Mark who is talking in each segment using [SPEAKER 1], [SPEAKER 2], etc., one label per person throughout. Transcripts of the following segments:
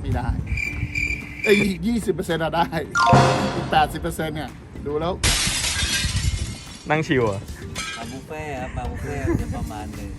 [SPEAKER 1] ไม่ได้เอ้ยยี่สิบเปอร์เซ็นต์อะได้อีกแปดสิบเปอร์เซ็นต์เนี่ย ดูแล้ว
[SPEAKER 2] นั่งชิวอะ
[SPEAKER 3] มาบุฟเฟ่ต์ครับมาบุฟเฟ่ต์จะประมาณหนึ่ง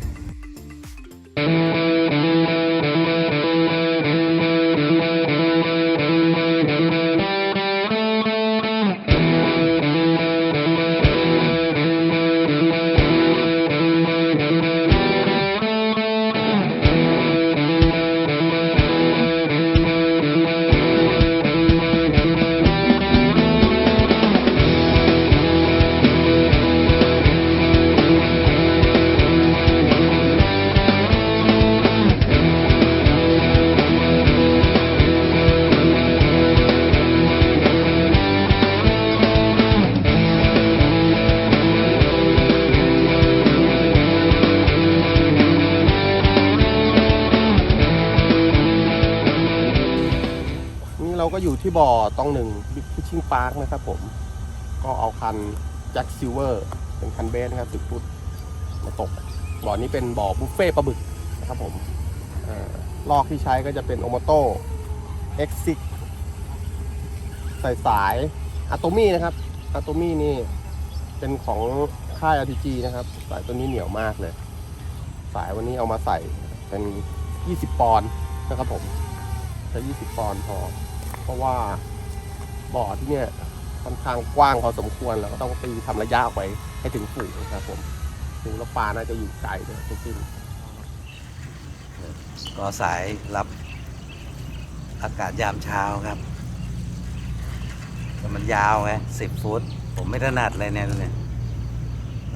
[SPEAKER 4] อยู่ที่บ่อตองหนึ่งบิ๊กฟิชชิ่งพาร์คนะครับผม ก็เอาคันแจ็คซิลเวอร์เป็นคันเบสนะครับสิบฟุตมาตก บ่อนี้เป็นบ่อบุฟเฟ่ปลาบึกนะครับผมเอ่อลอกที่ใช้ก็จะเป็นโอโมโต้ X6 ใส่สายอะโตมี่นะครับอะโตมี่นี่เป็นของค่าย RPG นะครับ สายตัวนี้เหนียวมากเลย สายวันนี้เอามาใส่เป็น 20 ปอนด์นะครับผมใช้20 ปอนด์พอ เพราะว่าบ่อที่เนี่ยค่อนข้างกว้างพอสมควรแล้วก็ต้องตีทำระยะออกไปให้ถึงฝูงนะครับผมดูแล้วปลาน่าจะอยู่ไกลเลยจริง
[SPEAKER 3] ก็สายรับอากาศยามเช้าครับแต่มันยาวไงสิบฟุต ผมไม่ถนัดเลยเนี่ยเนี่ย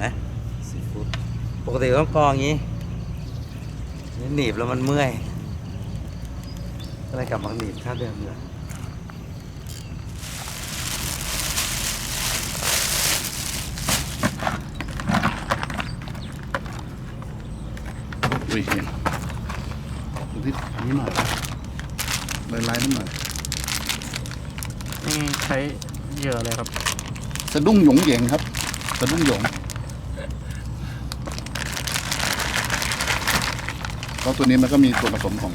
[SPEAKER 3] นะสิบฟุต ปกติต้องกองอย่างนี้นี่หนีบแล้วมันเมื่อยก็เลยกลับมาหนีบท่าเดิมเลย
[SPEAKER 1] ยเห็นดูที่อันนี้หน่อยลายลายๆนิดหน่อย
[SPEAKER 2] นี่ใช้เหยื่ออะไรครับ
[SPEAKER 1] สะดุ้งหยงเหยงครับสะดุ้งหยงเพราะตัวนี้มันก็มีส่วนผสมของ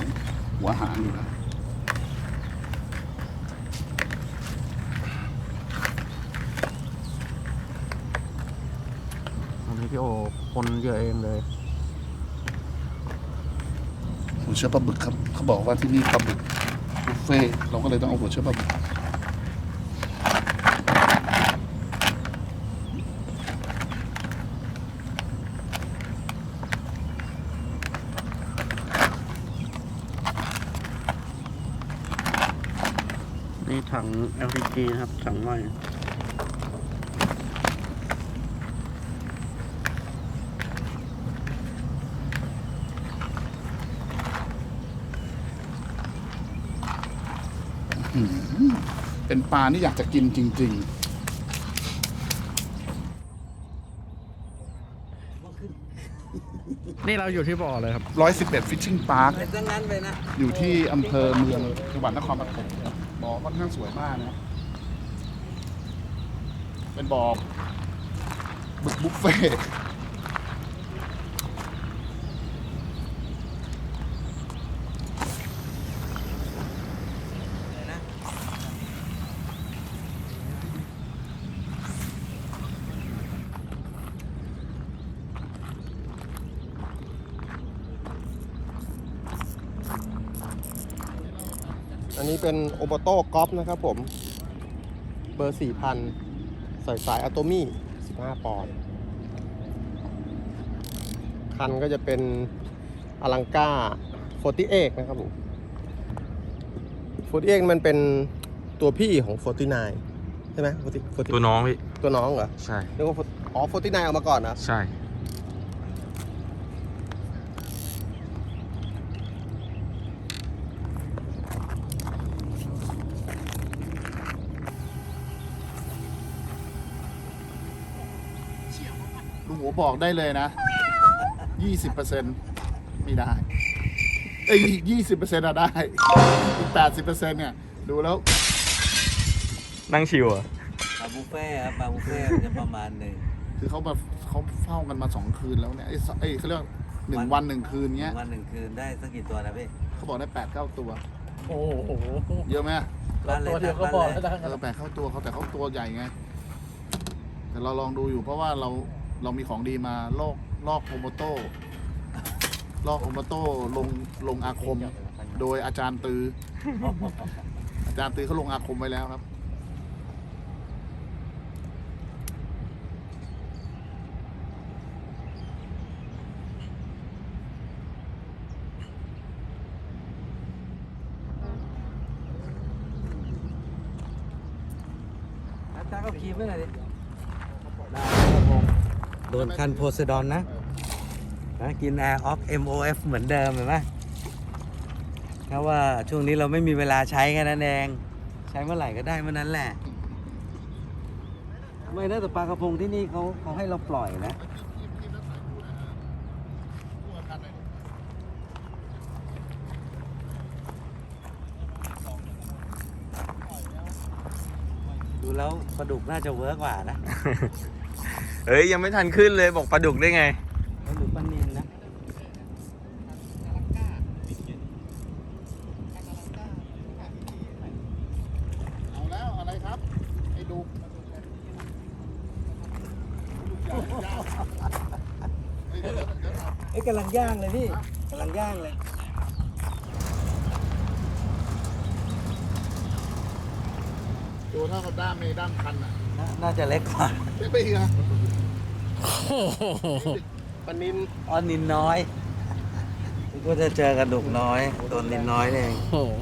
[SPEAKER 1] หัวหางอยู่นะ
[SPEAKER 2] อันนี้พี่โอคนเหยื่อเองเลย
[SPEAKER 1] หัวเชื้อปลาบึกครับ เขาบอกว่าที่นี่ปลาบึกบุฟเฟ่เราก็เลยต้องเอาหัวเชื้อปลาบึก
[SPEAKER 2] นี่ถัง LPG ครับถังใหม่
[SPEAKER 1] เป็นปลาที่อยากจะกินจริง
[SPEAKER 2] นี่เราอยู่ที่บ่อเลยครับ
[SPEAKER 1] ๆ111 Fishing Park
[SPEAKER 3] เป็นดังนั้นไปนะ
[SPEAKER 1] อยู่ที่อำเภอเมืองจังหวัดนครปฐมบ่อค่อนข้างสวยมากนะครับเป็นบ่อบึกบุฟเฟ่ต์
[SPEAKER 4] ๆ อันนี้ เป็นโอโมโต้กอล์ฟนะครับผม เบอร์ 4,000ใส่สายอะโตมี่ 15 ปอนด์คันก็จะเป็นอลังก้า48 นะครับผม48มันเป็นตัวพี่ของ 49 ใช่ไหม40 40
[SPEAKER 2] ตัวน้องพี่
[SPEAKER 4] ตัวน้องเหรอ
[SPEAKER 2] ใช่
[SPEAKER 4] นึกว่าอ๋อ49 เอามาก่อนนะ
[SPEAKER 2] ใช่
[SPEAKER 1] ลุงหัวบอกได้เลยนะ 20%ไม่ได้เอ้ย20%อะได้ อีก 80%เนี่ย ดูแล้ว
[SPEAKER 2] นั่งชิวอะ
[SPEAKER 3] มาบุฟเฟ่ต์ครับมาบุฟเฟ่ต์จะประมาณหนึ่ง
[SPEAKER 1] คือเขามาเขาเฝ้ากันมาสองคืนแล้วเนี่ยไอ้สไอ้เขาเรียกหนึ่งวันหนึ่งคืนเงี้ย
[SPEAKER 3] วันหนึ่งคืนได้สักกี่ตัวนะพี่
[SPEAKER 1] เขาบอกได้แปดเก้าตัว
[SPEAKER 2] โอ้โห
[SPEAKER 1] เยอะไหม
[SPEAKER 3] บ้านเลย
[SPEAKER 2] ตัวเดียวก็
[SPEAKER 3] บ้าน
[SPEAKER 2] พอ
[SPEAKER 3] เลย
[SPEAKER 2] แล้วนะ
[SPEAKER 1] เออแปดเข้าตัวเขาแต่เขาตัวใหญ่ไง แต่เราลองดูอยู่เพราะว่าเรา เรามีของดีมาลอกลอกโฮมโตลอกโฮมโตลงลงอาคม โดยอาจารย์ตือ อาจารย์ตือเขาลงอาคมไว้แล้วครับ
[SPEAKER 3] อาจารย์ก็คีบไว้หน่อยดิ โดนคันโพไซดอนนะนะกิน Air Ox MOF เหมือนเดิมเห็นไหมแค่ว่าช่วงนี้เราไม่มีเวลาใช้แค่นั้นเอง ใช้เมื่อไหร่ก็ได้เมื่อนั้นแหละ ไม่นะแต่ปลากระพงที่นี่เขาเขาให้เราปล่อยนะดูแล้วปลาดุกน่าจะเวิร์กกว่านะ
[SPEAKER 2] เฮ้ย ยังไม่ทันขึ้นเลยบอกปลาดุกได้ไง
[SPEAKER 3] ปลาดุกปลานินนะ
[SPEAKER 1] เอาแล้วอะไรครับไอ้ดุกดุกใหญ่ยาวเฮ้ยเดี๋ยวเดี๋ยวเดี๋ยวเอา
[SPEAKER 3] เอ้ยกำลังย่างเลยพี่กำลังย่างเลย
[SPEAKER 1] เท่ากับด้ามเมด้ามคันอะ
[SPEAKER 3] น่าน่าจะเล็กกว่า
[SPEAKER 1] เล็กไปอีกอะ
[SPEAKER 4] ปลานิน
[SPEAKER 3] อ๋อนินน้อยก็จะเจอกระดูกน้อยตัวนินน้อยนี่เอง
[SPEAKER 2] โอ้โห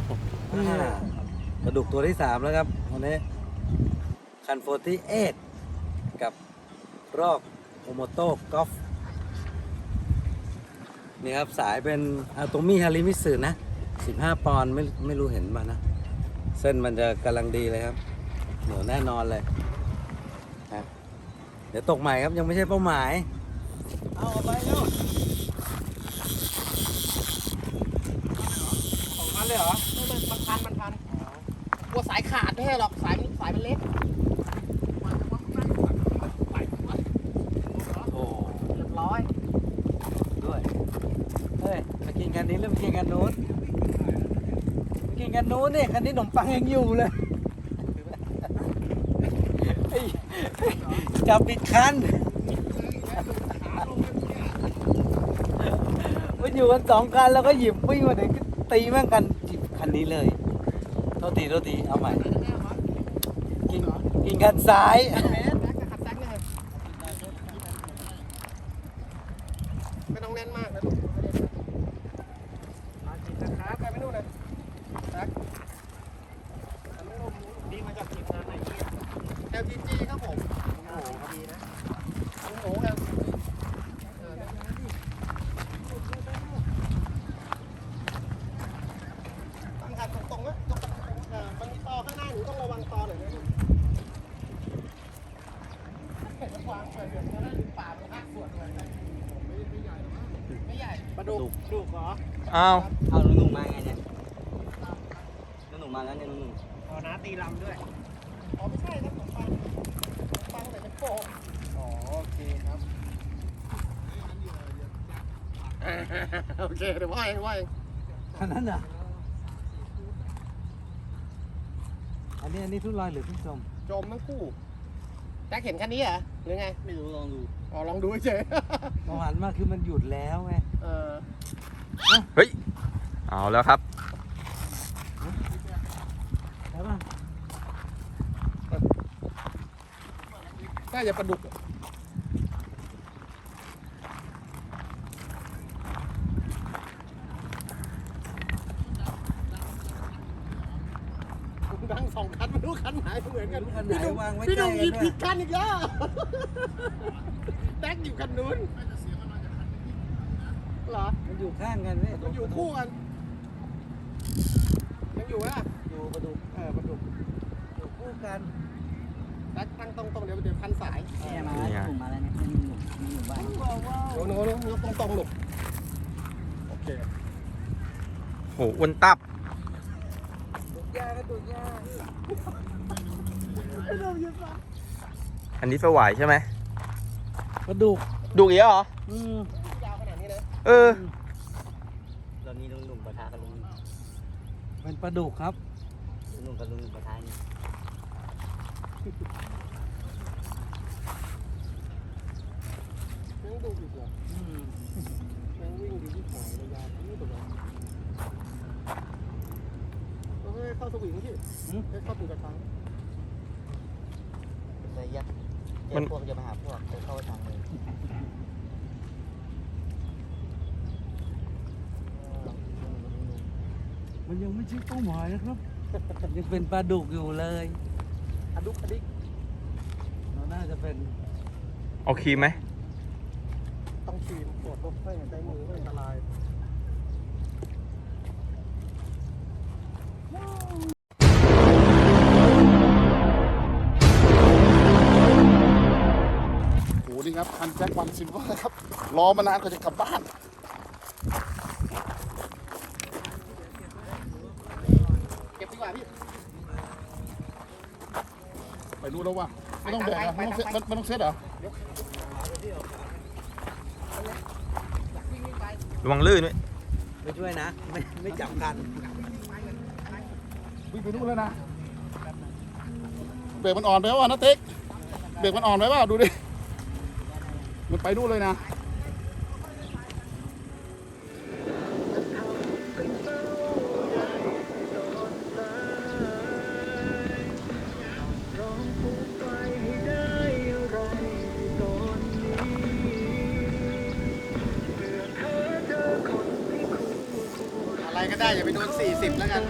[SPEAKER 3] อ่ากระดูกตัวที่สามแล้วครับวันนี้คันโฟที่เอ็กับรอกโอโมโตกอล์ฟนี่ครับสายเป็นอะโตมี่ฮาริมิสึนะ 15 ปอนด์ไม่ไม่รู้เห็นมานะ เส้นมันจะกำลังดีเลยครับ เหนียวแน่นอนเลยครับเดี๋ยวตกใหม่ครับยังไม่ใช่เป้าหมาย เอาออกไปเร็ว
[SPEAKER 4] สองพันเลยเหรอไม่มันมันพันมันพันกลัวสายขาดไม่ใช่หรอกสายมันสายมันเล็ก
[SPEAKER 3] โอ้
[SPEAKER 4] เรียบร้อย
[SPEAKER 3] ด้วย เฮ้ยมากินกันนี้หรือมกินกันนู้นมากินกันนู้นนี่คันนี้ขนมปังยังอยู่เลย จับปิดคันมันอยู่กันสองคันแล้วก็หยิบวิ่งมาเด็กตีแม่งกันหยิบคันนี้เลยโทษทีโทษทีเอาใหม่กินกินกันซ้าย
[SPEAKER 4] แม่แม็กกับขัดแจ็คเลยไม่ต้องแน่นมากนะลูกมาจิบนะครับไปไม่นู่นเลยแจ็คแต่ลูกดีมาจากทีมงานไหนเนี่ย LTG ครับผมโอ้โหดีนะโอ้โหครับเออตั้งขัดตรงๆนะตรงๆเออมันมีตอข้างหน้าหนูต้องระวังตอหน่อยนะลูกเห็นวางเปิดเดือดแล้วได้ป่ามันหักส่วนเลยนะไม่ใหญ่หรอกมั้งไม่ใหญ่ปลาดุกดุกเหรอ
[SPEAKER 2] อ้าว
[SPEAKER 3] เอาหนุ่มมาไงเนี่ยหนุ่มมาแล้วเนี่ยหนุ่ม
[SPEAKER 4] อ๋อน้าตีลำด้วย อ๋อไม่ใช่ครับผมฟังผมฟังแต่เป็นโป่งอ๋อโอเคครับ โอเคเดี๋ยวว่าเองว่าเอง
[SPEAKER 3] อันนั้นเหรออันนี้อันนี้ทุ่นลอยหรือทุ่นจม
[SPEAKER 4] จมทั้งคู่แจ็คเห็นคันนี้เหรอหรือไง
[SPEAKER 3] ไม่รู้ลองดู
[SPEAKER 4] อ๋อลองดูเฉย
[SPEAKER 3] พอหันมาคือมันหยุดแล้วไง
[SPEAKER 4] เออ
[SPEAKER 2] เฮ้ย เอาแล้วครับ
[SPEAKER 3] ใช่ป่ะ
[SPEAKER 4] น่าจะปลาดุกผมดังสองคันไม่รู้คันไหนเห มือนกัน
[SPEAKER 3] คันไหน
[SPEAKER 4] พี่หนุ่ม
[SPEAKER 3] วางไว้
[SPEAKER 4] พี่ห
[SPEAKER 3] ใกล้
[SPEAKER 4] นุ่มห
[SPEAKER 3] กัน
[SPEAKER 4] ยิบ
[SPEAKER 3] ด้ว
[SPEAKER 4] ผิ
[SPEAKER 3] ย
[SPEAKER 4] ดคันอีกแล้วแดกอยู่คันนู้นเหรอ
[SPEAKER 3] มันอยู่ข้างกันเว้ย
[SPEAKER 4] มันอยู่คู่กันยังอยู่ไหมล่ะ
[SPEAKER 3] อยู่ประดุ
[SPEAKER 4] เออปลาดุก
[SPEAKER 3] อยู่คู่กัน
[SPEAKER 4] แดกตั้งตรงๆเดี๋ยวเดี๋ยวพันสาย
[SPEAKER 3] เนี่ยมา
[SPEAKER 2] นี่ไง
[SPEAKER 3] หนุ่มมาแล้วเนี่ยหนุ่มหนุ่มบ้าน
[SPEAKER 4] โน้โน้โน้ยกตรงๆหนุกโอเค
[SPEAKER 2] โหอ้วนตับ
[SPEAKER 3] ดุกยาก็ดุกยา
[SPEAKER 2] อันนี้ไปไหวใช่ไหม
[SPEAKER 3] กระดูก
[SPEAKER 2] ดุอีกแล้วเหรอ
[SPEAKER 3] อืม
[SPEAKER 4] ยาวขนาดนี้นะ
[SPEAKER 2] เออ
[SPEAKER 5] ตอนนี้ลุงหนุ่มปะทะกับลุง
[SPEAKER 3] เป็นปลาดุกครับ
[SPEAKER 5] ลุงหนุ่มกับลุงหนุ่มปะทะนี่
[SPEAKER 4] ยังดูอีกเหรอยังวิ่งดีที่หายระยะที่ตัวเราต้องให้เข้าสวิงที่ให้เข้าถึงกระชัง
[SPEAKER 5] เลยยัด
[SPEAKER 2] มัน
[SPEAKER 5] พวกจะมาหาพวกจะเข้าทางเลย
[SPEAKER 3] มันยังไม่ใช่เป้าหมายนะครับ ยังเป็นปลาดุกอยู่เลย
[SPEAKER 4] อดุกอดิก
[SPEAKER 3] เราน่าจะเป็น
[SPEAKER 2] เอาครีมไหม
[SPEAKER 4] ต้องชีมปวดรถให้ใจมือไม่อันตราย
[SPEAKER 1] ครับคันแจ็ควันซิลเวอร์ครับรอมานานกว่าจะกลับบ้าน
[SPEAKER 4] เก็บดีกว่าพี่
[SPEAKER 1] ไปรู้แล้วว่าไม่ต้องแบกนะไม่ต้องเซ็ตไม่ต้องเซ็ตเหรอ
[SPEAKER 2] ระวังลื่นไหม
[SPEAKER 3] ไม่ช่วยนะ ไม่ไม่จับกัน
[SPEAKER 1] วิ่งไปนู่นแล้วนะเบรกมันอ่อนไปว่านะติ๊กเบรกมันอ่อนไปว่าดูดิมัน ไปนู่นเลยนะ
[SPEAKER 4] อะไรก็ได้อย่าไปโดน40แล้วกัน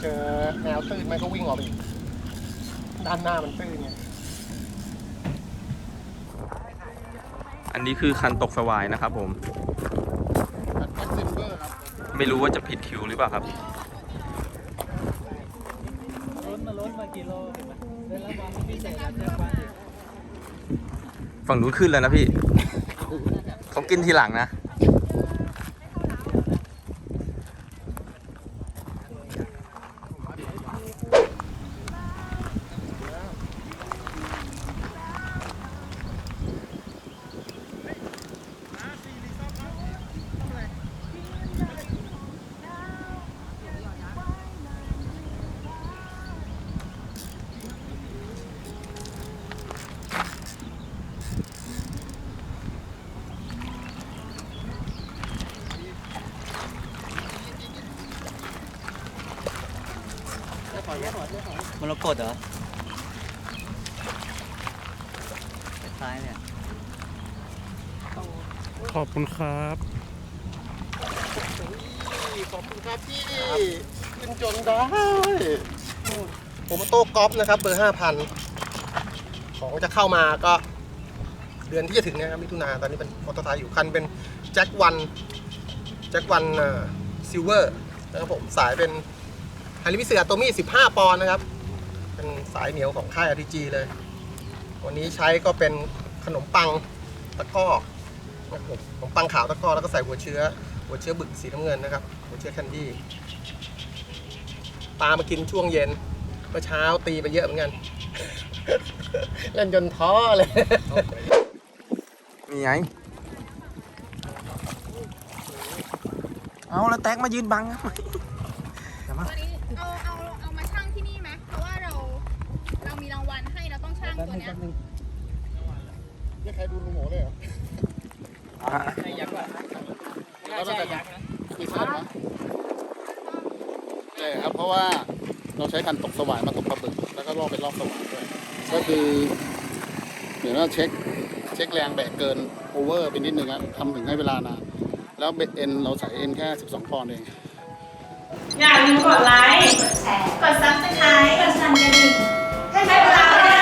[SPEAKER 1] เจ
[SPEAKER 4] อแนวตื้นมันก็วิ่งออกไปอีกด้านหน้ามันตื้นไง
[SPEAKER 2] อันนี้คือคันตกสวายนะครับผม
[SPEAKER 1] คันแจ็คซิลเวอร์ครับ
[SPEAKER 2] ไม่รู้ว่าจะผิดคิวหรือเปล่าครับ
[SPEAKER 3] ล้นมาล้นมากี่โลเห็นไหมได้รางวัลพิเศษจากแจ็ควันอีก
[SPEAKER 2] ฝั่งนู้นขึ้นแล้วนะพี่ เขากินทีหลังนะ
[SPEAKER 5] มันรกดเหรอซ้ายเนี่ย
[SPEAKER 3] ขอบคุณครับ
[SPEAKER 4] ขอบคุณครับพี่ขึ้นจนได้ ผมมาโต้กอล์ฟนะครับ เบอร์ห้าพันของจะเข้ามาก็ เดือนที่จะถึงเนะครับมิถุนาตอนนี้เป็นมอเตอร์ไซค์อยู่คันเป็นแจ็ควันแจ็ควันซิลเวอร์นะครับผมสายเป็น ไฮริมิเสือโตมี่15 ปอนด์นะครับ เป็นสายเหนียวของค่าย RTG เลย วันนี้ใช้ก็เป็นขนมปังตะก้อนะครับขนมปังขาวตะก้อแล้วก็ใส่หัวเชื้อ หัวเชื้อบึกสีน้ำเงินนะครับ หัวเชื้อแคนดี้ปลามากินช่วงเย็นเมื่อเช้าตีไปเยอะเหมือนกัน เล่นจนท้อเลย
[SPEAKER 2] นี่ไงเอาแล้วแท็กมายืนบังทำไม
[SPEAKER 6] วันนี้ เอาเอาเอามาช่างที่นี่ไหมเพราะว่าเราเรามีรางวัลให้เราต้องช่างตัวเนี้ย
[SPEAKER 1] ใครดูลูงโหเลยเหรอใช่ยักษ์ว่ะไม่ใช่ยักษ์นะคือใช่ไหมใช่ครับเพราะว่าเราใช้คันตกสว่านมาตกปลาบึกแล้วก็ลอกเป็นลอกสว่านด้วยก็คือเหมือนว่าเช็คเช็คแรงแบกเกินโอเวอร์ไปนิดนึงอะทำถึงให้เวลานานแล้วเบ็ดเอ็นเราใส่เอ็นแค่ 12 ปอนด์เอง
[SPEAKER 7] อย่าลืมกดไลค์ กดแชร์ กดซับสไครต์กดสั่นกระดิ่งให้ไม่พลาด